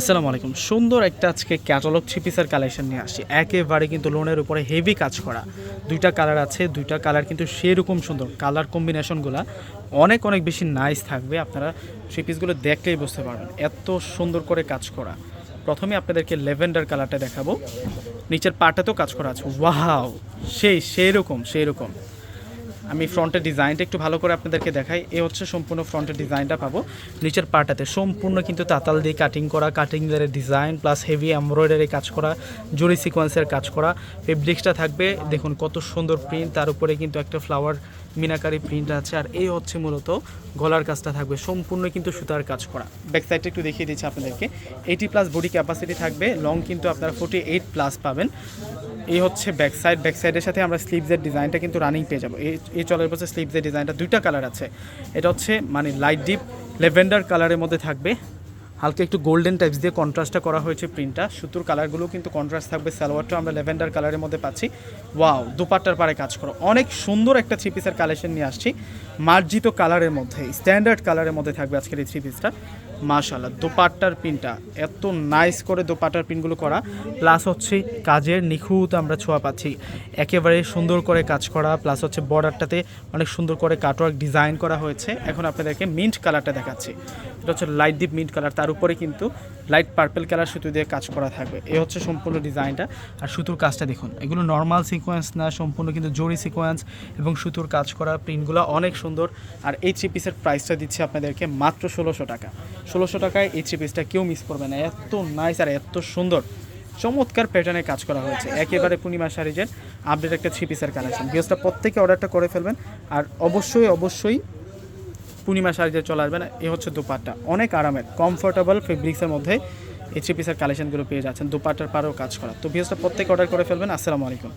আসসালামু আলাইকুম। সুন্দর একটা আজকে ক্যাটালগ থ্রি পিসের কালেকশন নিয়ে আসছি। একেবারে কিন্তু লোনের উপরে হেভি কাজ করা। দুইটা কালার আছে, দুইটা কালার কিন্তু সেরকম সুন্দর। কালার কম্বিনেশনগুলো অনেক অনেক বেশি নাইস থাকবে। আপনারা থ্রি পিসগুলো দেখলেই বুঝতে পারবেন। এত সুন্দর করে কাজ করা। প্রথমে আপনাদেরকে লেভেন্ডার কালারটা দেখাবো। নিচের পাটাতেও কাজ করা আছে। ওয়াও সেই সেই রকম সেই রকম আমি ফ্রন্টের ডিজাইনটা একটু ভালো করে আপনাদেরকে দেখাই। এ হচ্ছে সম্পূর্ণ ফ্রন্টের ডিজাইনটা পাবো। নিচের পার্টাতে সম্পূর্ণ কিন্তু তাতাল দিয়ে কাটিং করা কাটিং কাটিংয়ের ডিজাইন প্লাস হেভি এমব্রয়ডারি কাজ করা জরি সিকোয়েন্সের কাজ করা। ফেব্রিক্সটা থাকবে, দেখুন কত সুন্দর প্রিন্ট তার উপরে কিন্তু একটা ফ্লাওয়ার মিনাকারি প্রিন্ট আছে। আর এই হচ্ছে মূলত গলার কাজটা থাকবে, সম্পূর্ণ কিন্তু সুতার কাজ করা। ব্যাক সাইডটা একটু দেখিয়ে দিচ্ছি আপনাদেরকে। এইটি প্লাস বডি ক্যাপাসিটি থাকবে লং কিন্তু আপনারা ফোর্টি এইট প্লাস পাবেন। এই হচ্ছে ব্যাক সাইড ব্যাক সাইডের সাথে আমরা স্লিভসের ডিজাইনটা কিন্তু রানিং পেয়ে যাব। এই চলের পাশে স্লিভসের ডিজাইনটা দুইটা কালার আছে। এটা হচ্ছে মানে লাইট ডিপ লেভেন্ডার কালারের মধ্যে থাকবে। হালকা একটু গোল্ডেন টাইপস দিয়ে কন্ট্রাস্টটা করা হয়েছে প্রিন্টটা সুতোর কালারগুলো কিন্তু কন্ট্রাস্ট থাকবে। সালোয়ারটা আমরা লেভেন্ডার কালারের মধ্যে পাচ্ছি। ওয়াও দুপাট্টার পারে কাজ করো। অনেক সুন্দর একটা থ্রি পিসের কালেকশন নিয়ে আসছি। মার্জিত কালারের মধ্যে স্ট্যান্ডার্ড কালারের মধ্যে থাকবে আজকের এই থ্রি পিসটা মাশাল্লাহ দোপাট্টার পিনটা। এত নাইস করে দোপাট্টার পিনগুলো করা। প্লাস হচ্ছে কাজের নিখুঁত আমরা ছোঁয়া পাচ্ছি। একেবারে সুন্দর করে কাজ করা। প্লাস হচ্ছে বর্ডারটাতে অনেক সুন্দর করে কাটওয়ার্ক ডিজাইন করা হয়েছে। এখন আপনাদেরকে মিন্ট কালারটা দেখাচ্ছি। এটা হচ্ছে লাইট ডিপ মিন্ট কালার তার উপরে কিন্তু লাইট পার্পেল কালার সুতো দিয়ে কাজ করা থাকবে। এ হচ্ছে সম্পূর্ণ ডিজাইনটা আর সুতোর কাজটা দেখুন। এগুলো নর্মাল সিকোয়েন্স না, সম্পূর্ণ কিন্তু জরি সিকোয়েন্স এবং সুতোর কাজ করা। প্রিন্টগুলো অনেক সুন্দর। আর এই থ্রি পিসের প্রাইসটা দিচ্ছি আপনাদেরকে মাত্র ষোলোশো টাকা। ষোলোশো টাকায় এই থ্রি পিসটা কেউ মিস করবে না। এত নাইস আর এত সুন্দর। চমৎকার প্যাটার্নে কাজ করা হয়েছে। একেবারে পূর্ণিমা শাড়িজের আপডেট একটা থ্রি পিসের কালেকশন বিকজটা প্রত্যেকে অর্ডারটা করে ফেলবেন। আর অবশ্যই অবশ্যই পূর্ণিমা শাড়িতে চলে আসবেন। এ হচ্ছে দুপাট্টা। অনেক আরামের কমফোর্টেবল ফেব্রিক্সের মধ্যে এই থ্রি পিসের কালেকশনগুলো পেয়ে যাচ্ছেন। দুপাট্টার পারেও কাজ করা। তো বিকজটা প্রত্যেকে অর্ডার করে ফেলবেন। আসসালামু আলাইকুম।